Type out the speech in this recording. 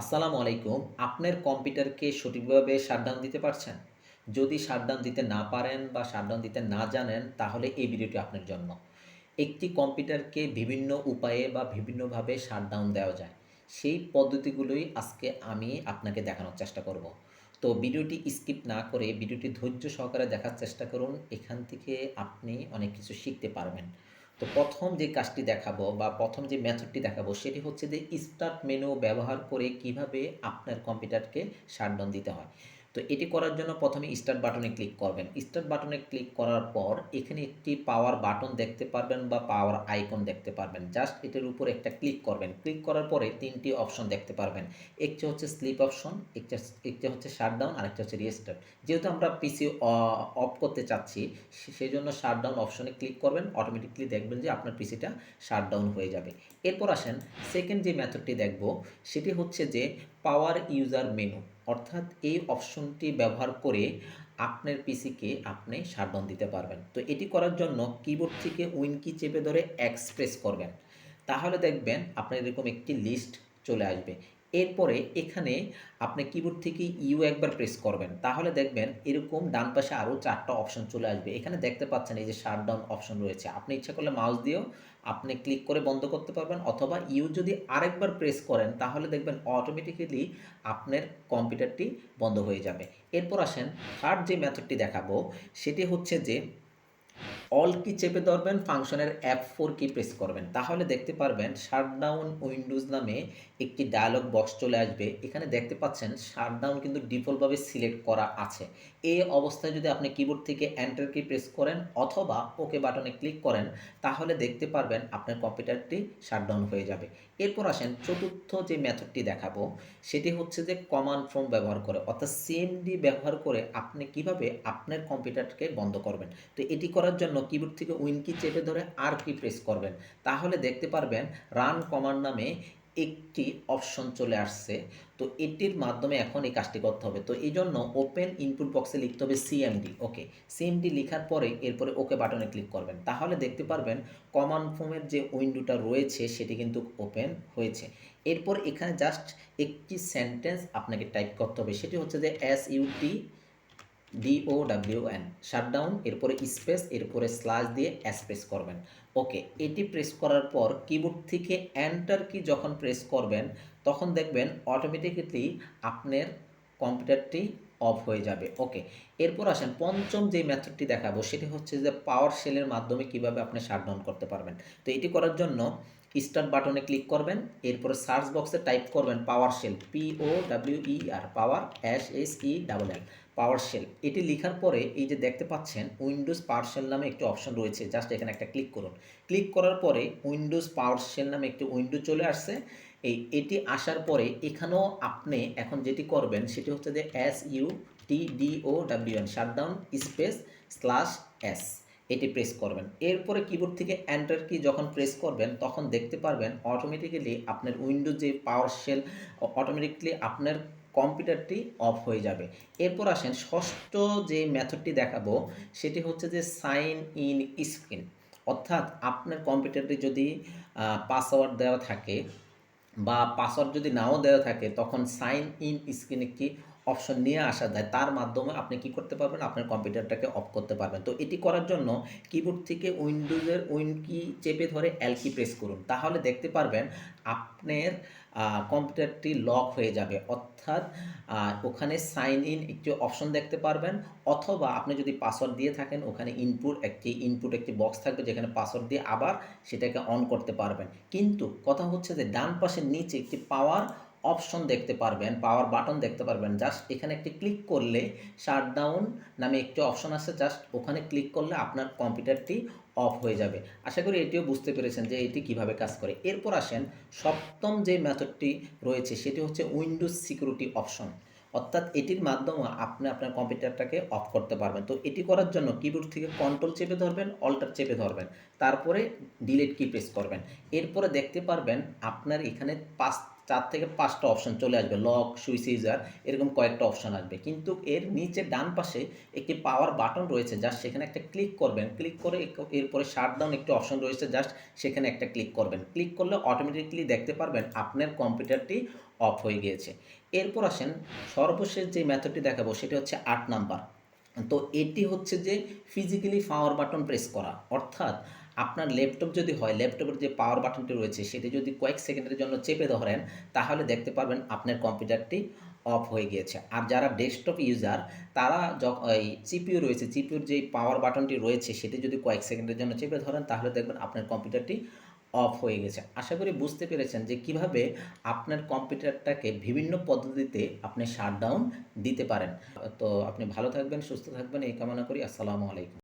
আসসালামু আলাইকুম, আপনার কম্পিউটারকে সঠিকভাবে শাটডাউন দিতে পারছেন? যদি শাটডাউন দিতে না পারেন বা শাটডাউন দিতে না জানেন, তাহলে এই ভিডিওটি আপনার জন্য। একটি কম্পিউটারকে বিভিন্ন উপায়ে বা বিভিন্নভাবে শাটডাউন দেওয়া যায়। সেই পদ্ধতিগুলোই আজকে আমি আপনাকে দেখানোর চেষ্টা করব। তো ভিডিওটি স্কিপ না করে, ভিডিওটি ধৈর্য সহকারে দেখার চেষ্টা করুন। এখান থেকে আপনি অনেক কিছু শিখতে পারবেন। তো প্রথম যে কাজটি দেখাবো বা প্রথম যে মেথডটি দেখাবো সেটি হচ্ছে যে স্টার্ট মেনু ব্যবহার করে কীভাবে আপনার কম্পিউটারকে শাটডাউন দিতে হয়। তো এটি করার জন্য প্রথমে স্টার্ট বাটনে ক্লিক করবেন। স্টার্ট বাটনে ক্লিক করার পর এখানে একটি পাওয়ার বাটন দেখতে পারবেন বা পাওয়ার আইকন দেখতে পারবেন। জাস্ট এটার উপর একটা ক্লিক করবেন। ক্লিক করার পরে তিনটি অপশন দেখতে পারবেন। একটি হচ্ছে স্লিপ অপশন একটা হচ্ছে শাটডাউন আর একটা হচ্ছে রিস্টার্ট যেহেতু আমরা পিসি অফ করতে চাচ্ছি সেই জন্য শাটডাউন অপশনে ক্লিক করবেন। অটোমেটিকলি দেখবেন যে আপনার পিসিটা শাটডাউন হয়ে যাবে। এরপর আসেন সেকেন্ড যে মেথডটি দেখব, সেটি হচ্ছে যে পাওয়ার ইউজার মেনু অর্থাৎ এই অপশনটি ব্যবহার করে আপনার পিসিকে আপনি শাটডাউন দিতে পারবেন। তো এটি করার জন্য কিবোর্ড থেকে উইন কি চেপে ধরে এক্সপ্রেস করবেন। তাহলে দেখবেন আপনার এরকম একটি লিস্ট চলে আসবে। এরপরে এখানে আপনি কিবোর্ড থেকে ইউ একবার প্রেস করবেন। তাহলে দেখবেন এরকম ডান পাশে আরও চারটা অপশন চলে আসবে। এখানে দেখতে পাচ্ছেন এই যে শার্ট শাটডাউন অপশন রয়েছে। আপনি ইচ্ছা করলে মাউস দিয়েও আপনি ক্লিক করে বন্ধ করতে পারবেন অথবা ইউ যদি আরেকবার প্রেস করেন, তাহলে দেখবেন অটোমেটিক্যালি আপনার কম্পিউটারটি বন্ধ হয়ে যাবে। এরপর আসেন থার্ড যে মেথডটি দেখাবো, সেটি হচ্ছে যে অল কি চেপে ধরবেন? ফাংশনের অ্যাপ ফোর কি প্রেস করবেন? তাহলে দেখতে পারবেন শাটডাউন উইন্ডোজ নামে একটি ডায়লগ বক্স চলে আসবে। এখানে দেখতে পাচ্ছেন শাটডাউন কিন্তু ডিফল্টভাবে সিলেক্ট করা আছে। এই অবস্থায় যদি আপনি কিবোর্ড থেকে এন্টার কি প্রেস করেন অথবা ওকে বাটনে ক্লিক করেন, তাহলে দেখতে পারবেন আপনার কম্পিউটারটি শাটডাউন হয়ে যাবে। এরপর আসেন চতুর্থ যে মেথডটি দেখাবো, সেটি হচ্ছে যে কমান্ড ফ্রম ব্যবহার করে, অর্থাৎ সিএমডি ব্যবহার করে আপনি কীভাবে আপনার কম্পিউটারকে বন্ধ করবেন। তো এটি করার জন্য কিবোর্ড থেকে উইন কি চেপে ধরে আর কি প্রেস করবেন? তাহলে দেখতে পারবেন রান কমান্ড নামে একটি অপশন চলে আসছে। তো এটির মাধ্যমে এখন এই কাজটি করতে হবে। তো এই জন্য ওপেন ইনপুট বক্সে লিখতে হবে সিএমডি ওকে সিএমডি লেখার পরে এরপরে ওকে বাটনে ক্লিক করবেন। তাহলে দেখতে পারবেন কমান্ড ফর্মের যে উইন্ডোটা রয়েছে, সেটি কিন্তু ওপেন হয়েছে। এরপর এখানে জাস্ট একটি সেন্টেন্স আপনাকে টাইপ করতে হবে। সেটি হচ্ছে যে S U T D O W N shutdown এরপরে স্পেস এরপরে স্ল্যাশ দিয়ে স্পেস করবেন। ওকে এটি প্রেস করার পর কিবোর্ড থেকে এন্টার কি যখন প্রেস করবেন, তখন দেখবেন অটোমেটিক্যালি আপনার কম্পিউটারটি অফ হয়ে যাবে। ওকে এরপর আসেন পঞ্চম যে মেথডটি দেখাবো, সেটি হচ্ছে যে পাওয়ার সেলের মাধ্যমে কীভাবে আপনি শাটডাউন করতে পারবেন। তো এটি করার জন্য স্টার্ট বাটনে ক্লিক করবেন, এরপরে সার্চ বক্সে টাইপ করবেন power shell P O W E R power S S E double L power shell. এটি লেখার পরে এই যে দেখতে পাচ্ছেন, উইন্ডোজ পাওয়ার শেল নামে একটি অপশন রয়েছে। জাস্ট এখানে একটা ক্লিক করুন। ক্লিক করার পরে উইন্ডোজ পাওয়ার শেল নামে একটি উইন্ডো চলে আসছে। এই, এটি আসার পরে এখানেও আপনি এখন যেটি করবেন, সেটি হচ্ছে যে S U T D O W N shutdown space slash S এটি প্রেস করবেন। এরপরে কিবোর্ড থেকে এন্টার কি যখন প্রেস করবেন, তখন দেখতে পারবেন অটোমেটিক্যালি আপনার উইন্ডোজ যে পাওয়ার শেল অটোমেটিকলি আপনার কম্পিউটারটি অফ হয়ে যাবে। এরপর আসেন ষষ্ঠ যে মেথডটি দেখাবো, সেটি হচ্ছে যে সাইন ইন স্ক্রিন। অর্থাৎ আপনার কম্পিউটারটি যদি পাসওয়ার্ড দেওয়া থাকে বা পাসওয়ার্ড যদি নাও দেওয়া থাকে, তখন সাইন ইন স্ক্রিন একটি অপশন নিয়ে আসা যায় তার মাধ্যমে আপনি কি করতে পারবেন? আপনার কম্পিউটারটাকে অফ করতে পারবেন। তো এটি করার জন্য কিবোর্ড থেকে উইন্ডোজের উইন কি চেপে ধরে এল কি প্রেস করুন। তাহলে দেখতে পারবেন আপনার কম্পিউটারটি লক হয়ে যাবে। অর্থাৎ ওখানে সাইন ইন একটি অপশন দেখতে পারবেন। অথবা আপনি যদি পাসওয়ার্ড দিয়ে থাকেন, ওখানে ইনপুট একটি ইনপুট একটি বক্স থাকবে যেখানে পাসওয়ার্ড দিয়ে আবার সেটাকে অন করতে পারবেন। কিন্তু কথা হচ্ছে যে ডান পাশের নিচে একটি পাওয়ার অপশন দেখতে পারবেন পাওয়ার বাটন দেখতে পারবেন। জাস্ট এখানে একটি ক্লিক করলে শাটডাউন নামে একটি অপশন আছে জাস্ট ওখানে ক্লিক করলে আপনার কম্পিউটারটি অফ হয়ে যাবে। আশা করি এটিও বুঝতে পেরেছেন যে এটি কীভাবে কাজ করে। এরপর আসেন সপ্তম যে মেথডটি রয়েছে, সেটি হচ্ছে উইন্ডোজ সিকিউরিটি অপশন অর্থাৎ এটির মাধ্যমে আপনি আপনার কম্পিউটারটাকে অফ করতে পারবেন। তো এটি করার জন্য কিবোর্ড থেকে কন্ট্রোল চেপে ধরবেন অল্টার চেপে ধরবেন। তারপরে ডিলিট কি প্রেস করবেন। এরপরে দেখতে পারবেন আপনার এখানে পাঁচ চার থেকে পাঁচটা অপশন চলে আসবে লক সুইচ ইউজার এরকম কয়েকটা অপশন আসবে। কিন্তু এর নিচে ডান পাশে একটি পাওয়ার বাটন রয়েছে জাস্ট সেখানে একটা ক্লিক করবেন। ক্লিক করে এরপরে শাটডাউন একটি অপশন রয়েছে জাস্ট সেখানে একটা ক্লিক করবেন। ক্লিক করলে অটোমেটিকলি দেখতে পারবেন আপনার কম্পিউটারটি অফ হয়ে গিয়েছে। এরপর আসেন সর্বশেষ যে মেথডটি দেখাবো, সেটি হচ্ছে আট নাম্বার তো এটি হচ্ছে যে ফিজিক্যালি পাওয়ার বাটন প্রেস করা। অর্থাৎ আপনার ল্যাপটপ যদি হয়, ল্যাপটপের যে পাওয়ার বাটনটি রয়েছে, সেটি যদি কয়েক সেকেন্ডের জন্য চেপে ধরেন, তাহলে দেখতে পারবেন আপনার কম্পিউটারটি অফ হয়ে গিয়েছে। আর যারা ডেস্কটপ ইউজার তারা যখন এই সিপিইউ রয়েছে সিপিইউর যে পাওয়ার বাটনটি রয়েছে, সেটি যদি কয়েক সেকেন্ডের জন্য চেপে ধরেন, তাহলে দেখবেন আপনার কম্পিউটারটি অফ হয়ে গেছে। আশা করি বুঝতে পেরেছেন যে কীভাবে আপনার কম্পিউটারটাকে বিভিন্ন পদ্ধতিতে আপনি শাটডাউন দিতে পারেন। তো আপনি ভালো থাকবেন, সুস্থ থাকবেন, এই কামনা করি। আসসালামু আলাইকুম।